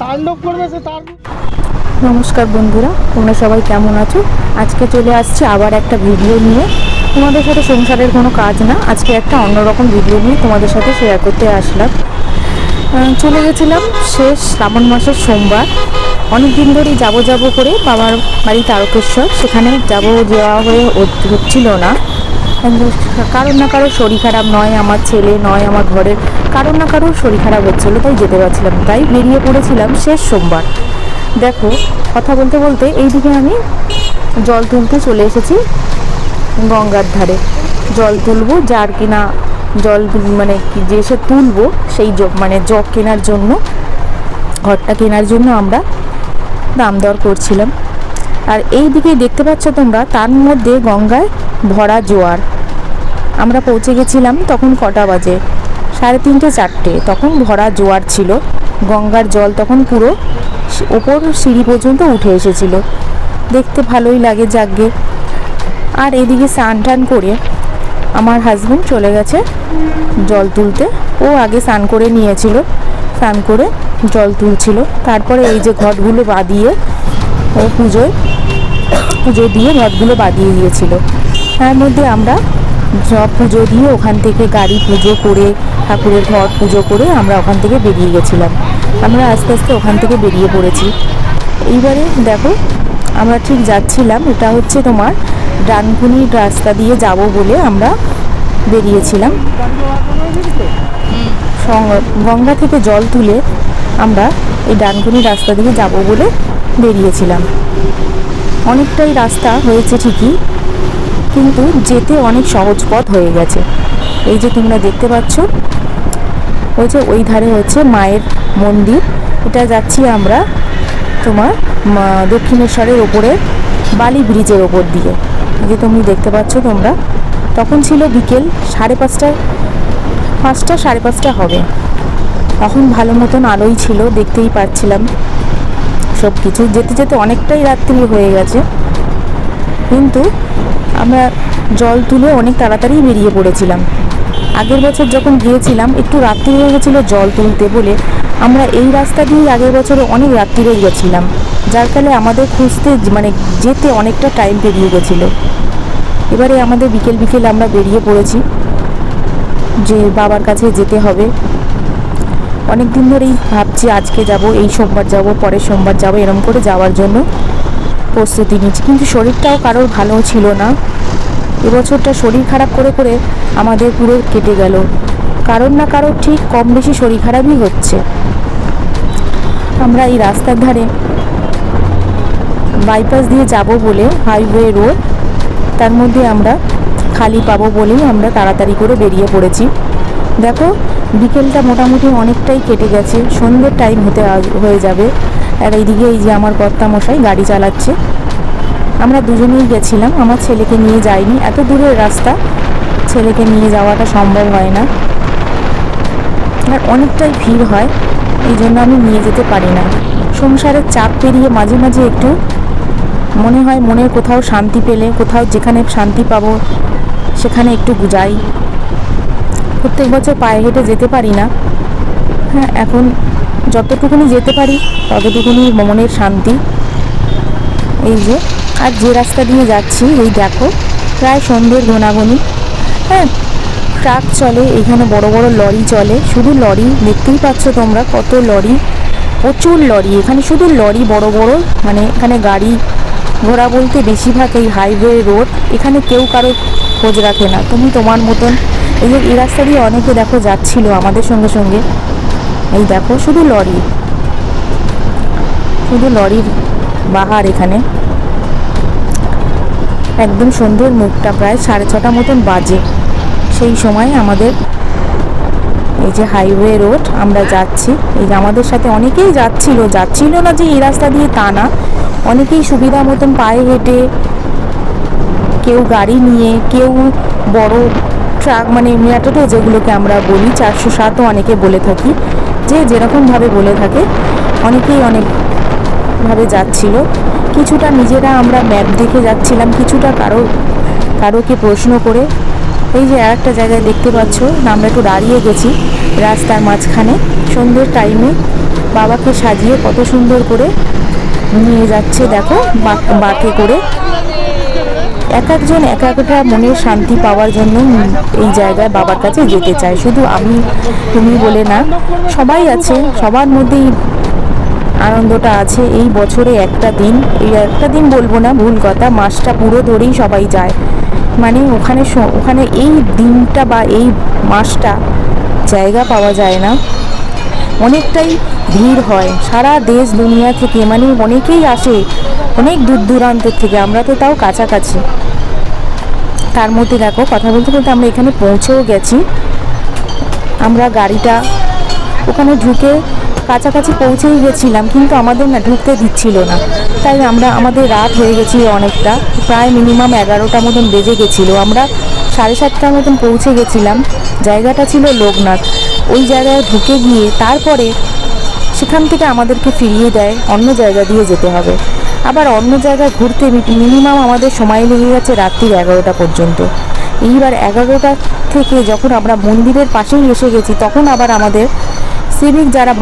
তাণ্ডব করবে সে তার নমস্কার বন্ধুরা, তোমরা সবাই কেমন আছো? আজকে চলে আসছি আবার একটা ভিডিও নিয়ে। তোমাদের সাথে সংসারের কোনো কাজ না, আজকে একটা অন্যরকম ভিডিও নিয়ে তোমাদের সাথে শেয়ার করতে আসলাম। চলে গেছিলাম শেষ শ্রাবণ মাসের সোমবার। অনেক দিন ধরেই যাব যাব করে বাবার বাড়ি তারকেশ্বর, সেখানে যাব যাওয়া হয়ে হচ্ছিল না। কারোর না কারোর শরীর খারাপ নয়, আমার ছেলে নয়, আমার ঘরের কারোর না কারোর শরীর খারাপ হচ্ছিল, তাই যেতে পারছিলাম তাই বেরিয়ে পড়েছিলাম শেষ সোমবার। দেখো, কথা বলতে বলতে এইদিকে আমি জল তুলতে চলে এসেছি গঙ্গার ধারে। জল তুলবো, যার কিনা জল মানে কি যে এসে তুলবো, সেই জ- মানে জগ কেনার জন্য, ঘরটা কেনার জন্য আমরা দাম দর করছিলাম। আর এই দিকে দেখতে পাচ্ছ তোমরা, তার মধ্যে গঙ্গায় ভরা জোয়ার। আমরা পৌঁছে গেছিলাম তখন কটা বাজে? সাড়ে তিনটে চারটে। তখন ভরা জোয়ার ছিল। গঙ্গার জল তখন পুরো সি- ওপর সিঁড়ি পর্যন্ত উঠে এসেছিল। দেখতে ভালোই লাগে যাগ্গে আর এদিকে স্নান টান করে আমার হাজব্যান্ড চলে গেছে জল তুলতে। ও আগে স্নান করে নিয়েছিল, স্নান করে জল তুলছিল। তারপরে এই যে ঘটগুলো বাঁধিয়ে ও পুজোয়, পুজো দিয়ে ঘটগুলো বাঁধিয়ে দিয়েছিল। তার মধ্যে আমরা পুজো দিয়ে ওখান থেকে গাড়ি পুজো করে, ঠাকুরের ঘর পুজো করে আমরা ওখান থেকে বেরিয়ে গেছিলাম। আমরা আস্তে আস্তে ওখান থেকে বেরিয়ে পড়েছি। এইবারে দেখো, আমরা ঠিক যাচ্ছিলাম। এটা হচ্ছে তোমার ডানকুনি রাস্তা দিয়ে যাব বলে আমরা বেরিয়েছিলাম। গঙ্গা থেকে জল তুলে আমরা এই ডানকুনি রাস্তা দিয়ে যাব বলে বেরিয়েছিলাম। অনেকটাই রাস্তা হয়েছে ঠিকই। কিন্তু যেতে অনেক সহজ পথ হয়ে গেছে। এই যে তোমরা দেখতে পাচ্ছ, ওই যে ওই ধারে হচ্ছে মায়ের মন্দির। এটা যাচ্ছি আমরা তোমার দক্ষিণেশ্বরের ওপরে বালি ব্রিজের ওপর দিয়ে। যে তুমি দেখতে পাচ্ছ তোমরা, তখন ছিল বিকেল সাড়ে পাঁচটা পাঁচটা সাড়ে পাঁচটা হবে। তখন ভালো মতন আলোই ছিল, দেখতেই পাচ্ছিলাম সব কিছু যেতে যেতে অনেকটাই রাত্রি হয়ে গেছে। কিন্তু আমরা জল তুলে অনেক তাড়াতাড়ি বেরিয়ে পড়েছিলাম। আগের বছর যখন গিয়েছিলাম, একটু রাত্রি হয়ে গেছিল জল তুলতে বলে আমরা এই রাস্তা দিয়েই আগের বছরে অনেক রাত্রিরে গেছিলাম, যার ফলে আমাদের খুঁজতে মানে যেতে অনেকটা টাইম পেরিয়ে গেছিল। এবারে আমাদের বিকেল বিকেল আমরা বেরিয়ে পড়েছি যে বাবার কাছে যেতে হবে। অনেক দিন ধরেই ভাবছি আজকে যাব, এই সোমবার যাব, পরের সোমবার যাব, এরম করে যাওয়ার জন্য। প্রস্তুতি নিচ্ছি কিন্তু শরীরটাও কারোর ভালো ছিল না। এবছরটা শরীর খারাপ করে করে আমাদের পুরো কেটে গেল। কারোর না কারোর ঠিক কম বেশি শরীর খারাপই হচ্ছে। আমরা এই রাস্তার ধারে বাইপাস দিয়ে যাব বলে হাইওয়ে রোড তার মধ্যে আমরা খালি পাবো বলেই আমরা তাড়াতাড়ি করে বেরিয়ে পড়েছি। দেখো, বিকেলটা মোটামুটি অনেকটাই কেটে গেছে। সন্ধ্যের টাইম হতে হয়ে যাবে। আর এইদিকে এই যে আমার কর্তা মশাই গাড়ি চালাচ্ছে। আমরা দুজনেই গেছিলাম, আমার ছেলেকে নিয়ে যাইনি। এত দূরের রাস্তা, ছেলেকে নিয়ে যাওয়াটা সম্ভব হয় না। আর অনেকটাই ভিড় হয়, এই জন্য আমি নিয়ে যেতে পারি না। সংসারের চাপ পেরিয়ে মাঝে মাঝে একটু মনে হয় মনের কোথাও শান্তি পেলে, কোথাও যেখানে শান্তি পাবো, সেখানে একটু যাই। প্রত্যেক বছর পায়ে হেঁটে যেতে পারি না। হ্যাঁ এখন যতটুকুনি যেতে পারি, ততটুকুনি মনের শান্তি। এই যে, আর যে রাস্তা দিয়ে যাচ্ছি, এই দেখো, প্রায় সন্ধ্যের ঘনাঘনি হ্যাঁ ট্রাক চলে, এখানে বড় বড় লরি চলে, শুধু লরি দেখতেই পাচ্ছ তোমরা কত লরি, প্রচুর লরি। এখানে শুধু লরি বড় বড় মানে এখানে গাড়ি ঘোড়া বলতে বেশিরভাগ এই হাইওয়ে রোড এখানে কেউ কারও খোঁজ রাখে না। তুমি তোমার মতন, এই যে, এই রাস্তা দিয়ে অনেকে দেখো যাচ্ছিল আমাদের সঙ্গে সঙ্গে। এই দেখো, শুধু লরি। শুধু লরির বাহার এখানে। একদম সন্ধ্যের মুখটা, প্রায় সাড়ে ছটা মতন বাজে। সেই সময় আমাদের এই যে হাইওয়ে রোড, আমরা যাচ্ছি। এই যে আমাদের সাথে অনেকেই যাচ্ছিল যাচ্ছিল না যে এই রাস্তা দিয়ে তা না। অনেকেই সুবিধা মতন পায়ে হেঁটে কেউ গাড়ি নিয়ে, কেউ বড় ট্রাক মানে ম্যাটোটো যেগুলোকে আমরা বলি, চারশো সাতও অনেকে বলে থাকি। যে যেরকমভাবে বলে থাকে, অনেকেই অনেকভাবে যাচ্ছিল। কিছুটা নিজেরা আমরা ম্যাপ দেখে যাচ্ছিলাম, কিছুটা কারও, কারোকে প্রশ্ন করে। এই যে আর একটা জায়গায় দেখতে পাচ্ছ, আমরা একটু দাঁড়িয়ে গেছি রাস্তার মাঝখানে। সন্ধ্যের টাইমে বাবাকে সাজিয়ে কত সুন্দর করে নিয়ে যাচ্ছে, দেখো বাক- করে। এক একজন, এক একটা মনের শান্তি পাওয়ার জন্য এই জায়গায় বাবার কাছে যেতে চায়। শুধু আমি, তুমি বলে না, সবাই আছে, সবার মধ্যেই আনন্দটা আছে। এই বছরে একটা দিন, এই একটা দিন বলব না, ভুল কথা, মাসটা পুরো ধরেই সবাই যায়। মানে ওখানে ওখানে এই দিনটা বা এই মাসটা জায়গা পাওয়া যায় না। অনেকটাই ভিড় হয়। সারা দেশ দুনিয়া থেকে মানে অনেকেই আসে, অনেক দূর দূরান্তের থেকে। আমরা তো তাও কাছাকাছি। তার মধ্যে দেখো, কথা বলতে বলতে আমরা এখানে পৌঁছেও গেছি। আমরা গাড়িটা ওখানে ঢুকে কাছাকাছি পৌঁছেই গেছিলাম, কিন্তু আমাদের না ঢুকতে দিচ্ছিল না। তাই আমরা, আমাদের রাত হয়ে গেছিল অনেকটা, প্রায় মিনিমাম এগারোটা মতন বেজে গেছিল। আমরা সাড়ে সাতটার মতন পৌঁছে গেছিলাম। জায়গাটা ছিল লোকনাথ। ওই জায়গায় ঢুকে গিয়ে তারপরে সেখান থেকে আমাদেরকে ফিরিয়ে দেয়, অন্য জায়গা দিয়ে যেতে হবে। আবার অন্য জায়গায় ঘুরতে মিনিমাম আমাদের সময় লেগে গেছে রাত্রির এগারোটা পর্যন্ত। এইবার এগারোটা থেকে যখন আমরা মন্দিরের পাশেই এসে গেছি, তখন আবার আমাদের সিভিক যারা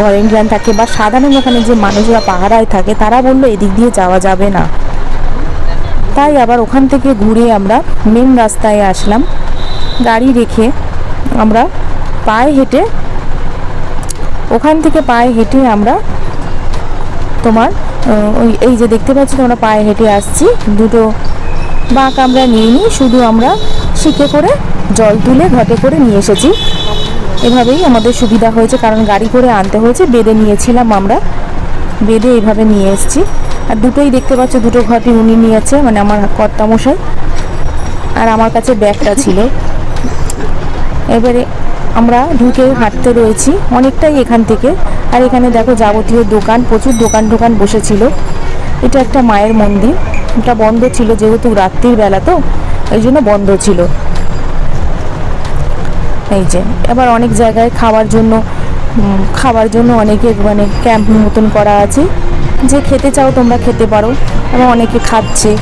ভলেন্টিয়ার থাকে বা সাধারণ ওখানে যে মানুষরা পাহারায় থাকে, তারা বলল এদিক দিয়ে যাওয়া যাবে না। তাই আবার ওখান থেকে ঘুরে আমরা মেন রাস্তায় আসলাম। গাড়ি রেখে আমরা পায়ে হেঁটে, ওখান থেকে পায়ে হেঁটে আমরা তোমার ওই এই যে দেখতে পাচ্ছি তোমরা পায়ে হেঁটে আসছি। দুটো বাঁক আমরা নিইনি শুধু আমরা শিখে করে জল তুলে ঘটে করে নিয়ে এসেছি। এভাবেই আমাদের সুবিধা হয়েছে, কারণ গাড়ি করে আনতে হয়েছে, বেঁধে নিয়েছিলাম আমরা। বেঁধে এইভাবে নিয়ে এসেছি। আর দুটোই দেখতে পাচ্ছ, দুটো ঘটি উনি নিয়েছে মানে আমার কর্তামশাই। আর আমার কাছে ব্যাগটা ছিল। এবারে আমরা ঢুকে হাঁটতে রয়েছি অনেকটাই এখান থেকে। আর এখানে দেখো যাবতীয় দোকান, প্রচুর দোকান দোকান বসেছিল। এটা একটা মায়ের মন্দির। এটা বন্ধ ছিল যেহেতু রাত্রির বেলা তো, এই জন্য বন্ধ ছিল। এই যে, এবার অনেক জায়গায় খাওয়ার জন্য খাবার জন্য অনেকে মানে ক্যাম্প মতন করা আছে। যে খেতে চাও তোমরা খেতে পারো। এবং অনেকে খাচ্ছে।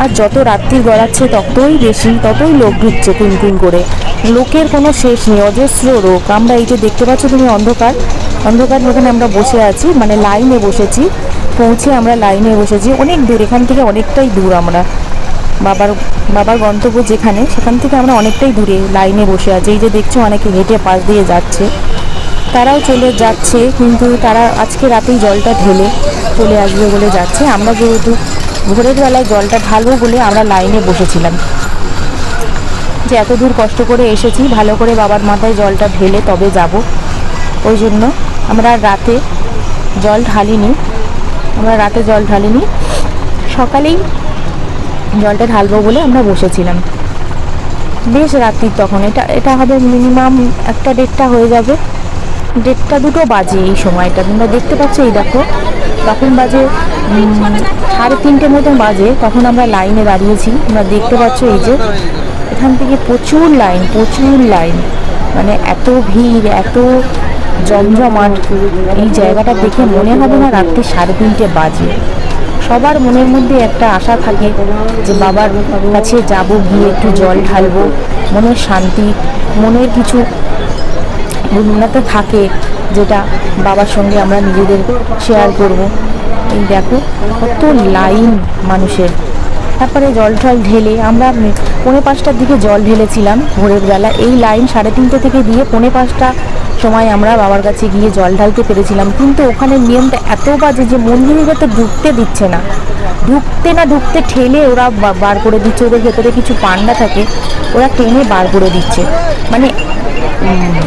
আর যত রাত্রি গড়াচ্ছে ততই বেশি, ততই লোক ঢুকছে কুন করে। লোকের কোনো শেষ নেই, অজস্র রোগ। আমরা এই যে দেখতে পাচ্ছ তুমি অন্ধকার অন্ধকার ওখানে আমরা বসে আছি মানে লাইনে বসেছি, পৌঁছে আমরা লাইনে বসেছি। অনেক দূর, এখান থেকে অনেকটাই দূর আমরা। বাবার বাবার গন্তব্য যেখানে, সেখান থেকে আমরা অনেকটাই দূরে লাইনে বসে আছি। এই যে দেখছ অনেকে হেঁটে পাশ দিয়ে যাচ্ছে। তারাও চলে যাচ্ছে, কিন্তু তারা আজকে রাতেই জলটা ঢেলে চলে আসবে বলে যাচ্ছে। আমরা যেহেতু ভোরের বেলায় জলটা ঢালবো বলে আমরা লাইনে বসেছিলাম। যে এত দূর কষ্ট করে এসেছি, ভালো করে বাবার মাথায় জলটা ঢেলে তবে যাব। ওই জন্য আমরা রাতে জল ঢালিনি। আমরা রাতে জল ঢালিনি। সকালেই জলটা ঢালবো বলে আমরা বসেছিলাম। বেশ রাত্রির তখন। এটা এটা হবে মিনিমাম একটা দেড়টা হয়ে যাবে। দেড়টা দুটো বাজে এই সময়টা। তোমরা দেখতে পাচ্ছ এই দেখো, তখন বাজে সাড়ে তিনটে মতন বাজে। তখন আমরা লাইনে দাঁড়িয়েছি। তোমরা দেখতে পাচ্ছ এই যে, এখান থেকে প্রচুর লাইন প্রচুর লাইন। মানে এত ভিড়, এত জমজমাট। এই জায়গাটা দেখে মনে হবে না রাত্রি সাড়ে তিনটে বাজে। সবার মনের মধ্যে একটা আশা থাকে যে বাবার কাছে যাব, গিয়ে একটু জল ঢালবো, মনের শান্তি, মনের কিছু উন্নত থাকে যেটা বাবার সঙ্গে আমরা নিজেদের শেয়ার করব। এই দেখো, কত লাইন মানুষের। তারপরে জল টল ঢেলে, আমরা পৌনে পাঁচটার দিকে জল ঢেলেছিলাম ভোরের বেলা। এই লাইন সাড়ে তিনটে থেকে দিয়ে পৌনে পাঁচটা সময় আমরা বাবার কাছে গিয়ে জল ঢালতে পেরেছিলাম, কিন্তু ওখানে নিয়মটা এত বাজে যে মন্দিরের ভেতর ঢুকতে দিচ্ছে না। ঢুকতে না ঢুকতে ঠেলে ওরা বার করে দিচ্ছে, ওদের ভেতরে কিছু পান্ডা থাকে, ওরা টেনে বার করে দিচ্ছে। মানে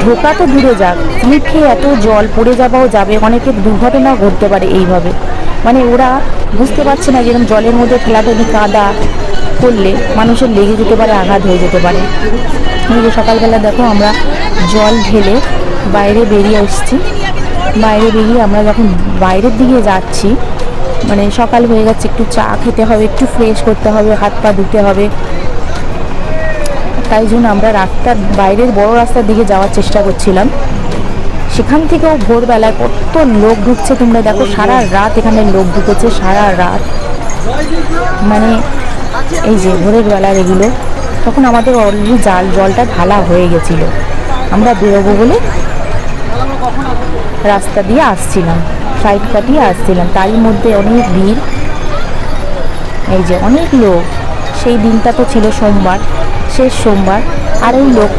ঢোকা তো দূরে যাক মুখে এত জল পড়ে যাওয়াও যাবে অনেকে দুর্ঘটনা ঘটতে পারে এইভাবে। মানে ওরা বুঝতে পারছে না যেরকম জলের মধ্যে ঠেলাঠেলি কাদা করলে মানুষের লেগে যেতে পারে, আঘাত হয়ে যেতে পারে। সকালবেলা দেখো আমরা জল ঢেলে বাইরে বেরিয়ে এসেছি বাইরে বেরিয়ে আমরা যখন বাইরের দিকে যাচ্ছি মানে সকাল হয়ে গেছে, একটু চা খেতে হবে, একটু ফ্রেশ করতে হবে, হাত পা ধুতে হবে। তাই জন্য আমরা রাস্তার বাইরের বড় রাস্তার দিকে যাওয়ার চেষ্টা করছিলাম। সেখান থেকেও ভোরবেলায় কত লোক ঢুকছে তোমরা দেখো, সারা রাত এখানে লোক ঢুকেছে, সারা রাত। মানে এই যে ভোরের বেলার এগুলো তখন আমাদের অলরেডি জাল, জলটা ঢালা হয়ে গেছিল। আমরা বেরোবো বলে রাস্তা দিয়ে আসছিলাম সাইড কাটিয়ে আসছিলাম। তারই মধ্যে অনেক ভিড়। এই যে অনেক লোক। সেই দিনটা তো ছিল সোমবার, শেষ সোমবার। আর এই লোক।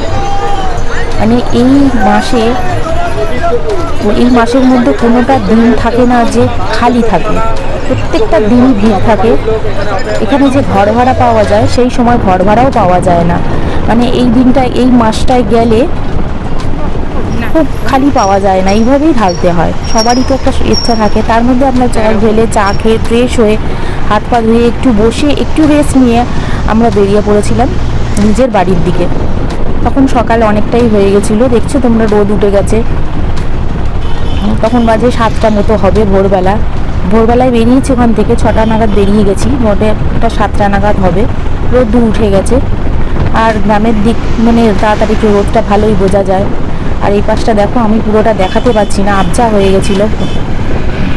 মানে এই মাসে, এই মাসের মধ্যে কোনোটা দিন থাকে না যে খালি থাকে। প্রত্যেকটা দিনই ভিড় থাকে। এখানে যে ঘর ভাড়া পাওয়া যায়, সেই সময় ঘর ভাড়াও পাওয়া যায় না। মানে এই দিনটা, এই মাসটায় গেলে খুব খালি পাওয়া যায় না, এইভাবেই ঢালতে হয়। সবারই তো একটা ইচ্ছা থাকে। তার মধ্যে আপনার জল ঢেলে চা খেয়ে ফ্রেশ হয়ে হাত পা ধুয়ে একটু বসে একটু রেস্ট নিয়ে আমরা বেরিয়ে পড়েছিলাম নিজের বাড়ির দিকে। তখন সকাল অনেকটাই হয়ে গেছিল। দেখছ তোমরা রোদ উঠে গেছে। তখন বাজে সাতটা মতো হবে ভোরবেলা। ভোরবেলায় বেরিয়েছি ওখান থেকে, ছটা নাগাদ বেরিয়ে গেছি। মোটে একটা সাতটা নাগাদ হবে। রোদ উঠে গেছে। আর গ্রামের দিক মানে তাড়াতাড়ি রোদটা ভালোই বোঝা যায়। আর এই পাশটা দেখো, আমি পুরোটা দেখাতে পারছি না আবজা হয়ে গেছিল।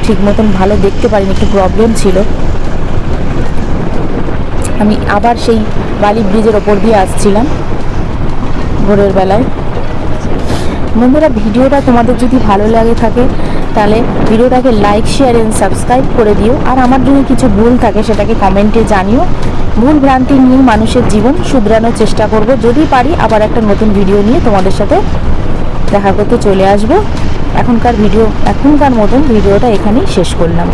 ঠিক মতন ভালো দেখতে পারিনি, একটু প্রবলেম ছিল। আমি আবার সেই বালি ব্রিজের ওপর দিয়ে আসছিলাম, ভোরের বেলায়। বন্ধুরা, ভিডিওটা তোমাদের যদি ভালো লাগে থাকে, তাহলে ভিডিওটাকে লাইক শেয়ার এন্ড সাবস্ক্রাইব করে দিও। আর আমার যদি কিছু ভুল থাকে, সেটাকে কমেন্টে জানিও। ভুল ভ্রান্তি নিয়ে মানুষের জীবন শুধরানোর চেষ্টা করব। যদি পারি, আবার একটা নতুন ভিডিও নিয়ে তোমাদের সাথে দেখা করতে চলে আসব। এখনকার ভিডিও এখনকার মতন ভিডিওটা এখানেই শেষ করলাম।